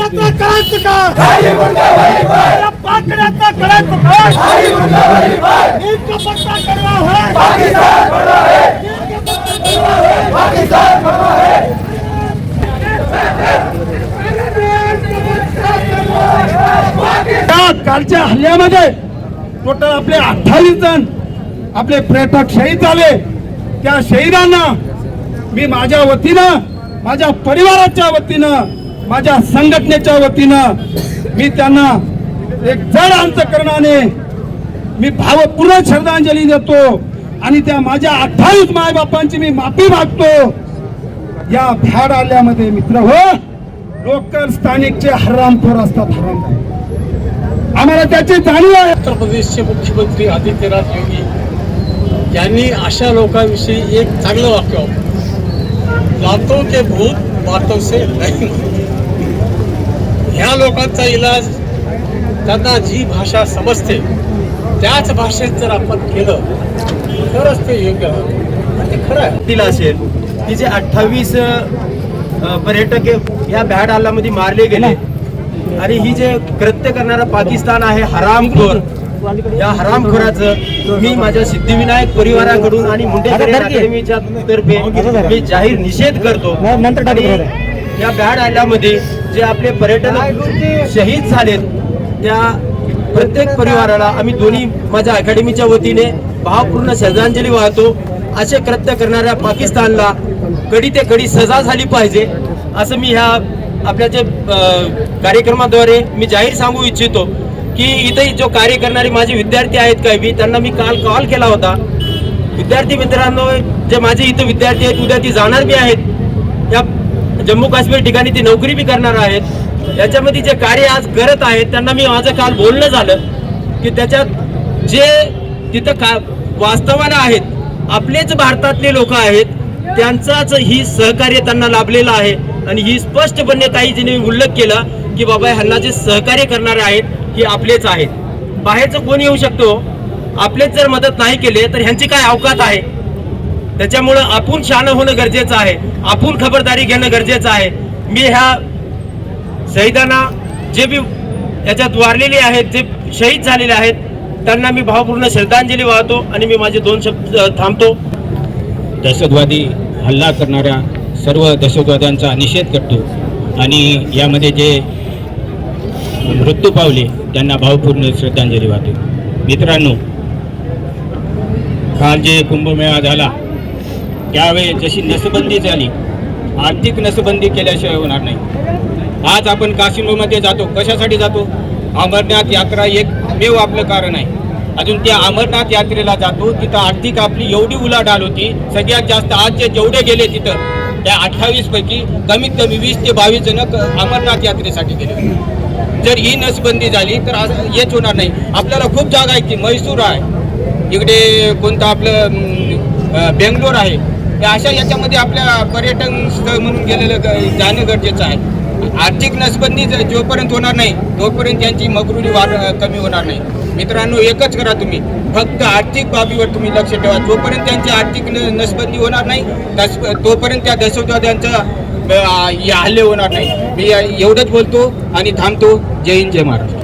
पाकड्याचा का? या पाकड्याचा कळत का? एक पत्ता कडवा है। एक पत्ता कडवा है। त्या कालच्या हल्ल्यामध्ये टोटल आपले अठ्ठावीस जण आपले पर्यटक शहीद झाले. त्या शहीदांना मी माझ्या वतीनं माझ्या परिवाराच्या वतीनं माझ्या संघटनेच्या वतीनं मी त्यांना एक जड अंतकरणाने मी भावपूर्ण श्रद्धांजली देतो आणि त्या माझ्या अठ्ठावीस मायबापांची मी माफी मागतो. या भ्याड आल्यामध्ये मित्र हो लोकल स्थानिकचे हरामखोर असतात हरामखोर. आम्हाला त्याची जाणीव आहे. उत्तर प्रदेशचे मुख्यमंत्री आदित्यनाथ योगी यांनी अशा लोकांविषयी एक चांगलं वाक्य लातो के भूत बातों से नहीं ह्या लोकांचा इलाज त्यांना जी भाषा समजते त्याच भाषेत जर आपण केलं तरच ते योग्य ते खरं आहे. दिला असेल. की जे अठ्ठावीस पर्यटक या भ्याड हल्ल्यामध्ये मारले गेले. आणि ही जे कृत्य करणारा पाकिस्तान आहे हरामखोर. या हरामखोराचं मी माझ्या सिद्धिविनायक परिवाराकडून आणि मुंडेकर अकॅडमीच्या तर्फे मी जाहीर निषेध करतो. या बॅड आयल्यामध्ये जे आपले पर्यटन शहीद झालेत त्या प्रत्येक परिवाराला आम्ही दोन्ही माझ्या अकॅडमीच्या वतीने भावपूर्ण श्रद्धांजली वाहतो. असे कृत्य करणाऱ्या पाकिस्तानला कडी ते कडी सजा झाली पाहिजे असं मी ह्या आपल्या जे कार्यक्रमाद्वारे मी जाहीर सांगू इच्छितो की इथे जो कार्य करणारे माझे विद्यार्थी आहेत काय बी त्यांना मी काल कॉल केला होता. विद्यार्थी मित्रांनो जे माझे इथं विद्यार्थी आहेत उद्या ती जाणार बी आहेत. या जम्मू काश्मीर ठिकाणी ती नोकरी बी करणार आहेत. याच्यामध्ये जे कार्य आज करत आहेत त्यांना मी माझं काल बोलणं झालं की त्याच्यात जे तिथं का वास्तवानं आहेत आपलेच भारतातले लोक आहेत त्यांचाच ही सहकार्य त्यांना लाभलेलं आहे. आणि ही स्पष्टपणे ताईजीने उल्लेख केला की बाबा ह्यांना जे सहकार्य करणारे आहेत की आपलेच आहेत. बाहेरचं कोण येऊ शकतो? आपलेच जर मदत नाही केले तर ह्यांची काय अवकात आहे? त्याच्यामुळं आपण शहाणं होणं गरजेचं आहे. आपण खबरदारी घेणं गरजेचं आहे. मी ह्या शहीदांना जे बी याच्यात वारलेले आहेत जे शहीद झालेले आहेत त्यांना मी भावपूर्ण श्रद्धांजली वाहतो आणि मी माझे दोन शब्द थांबतो. दहशतवादी हल्ला करणाऱ्या सर्व दहशतवाद्यांचा निषेध करतो आणि यामध्ये जे मृत्यू पावले त्यांना भावपूर्ण श्रद्धांजली वाहतो. मित्रांनो काल जे कुंभमेळा झाला त्यावेळी जशी नसबंदी झाली आर्थिक नसबंदी केल्याशिवाय होणार नाही. आज आपण काश्मीरमध्ये जातो. कशासाठी जातो? अमरनाथ यात्रा एक मेव आपलं कारण आहे. अजून त्या अमरनाथ यात्रेला जातो. तिथं आर्थिक आपली एवढी उलाढाल होती. सगळ्यात जास्त आज जे जेवढे गेले तिथं त्या अठ्ठावीस पैकी कमीत कमी वीस ते बावीस जण अमरनाथ यात्रेसाठी गेले जर ही नसबंदी झाली तर आज हेच होणार नाही. आपल्याला खूप जागा आहे की म्हैसूर आहे. इकडे कोणतं आपलं बेंगलोर आहे. अशा याच्यामध्ये आपल्या पर्यटन स्थळ म्हणून गेलेलं जाणं गरजेचं आहे. आर्थिक नसबंदी जोपर्यंत होणार नाही तोपर्यंत त्यांची मगरुरी वाढ कमी होणार नाही. मित्रांनो एकच करा तुम्ही. फक्त आर्थिक बाबीवर तुम्ही लक्ष ठेवा. जोपर्यंत त्यांची आर्थिक नसबंदी होणार नाही तस- तोपर्यंत त्या दहशतवाद्यांचा हल्ले होणार नाही. मी एवढंच बोलतो आणि थांबतो. जय हिंद जय महाराष्ट्र.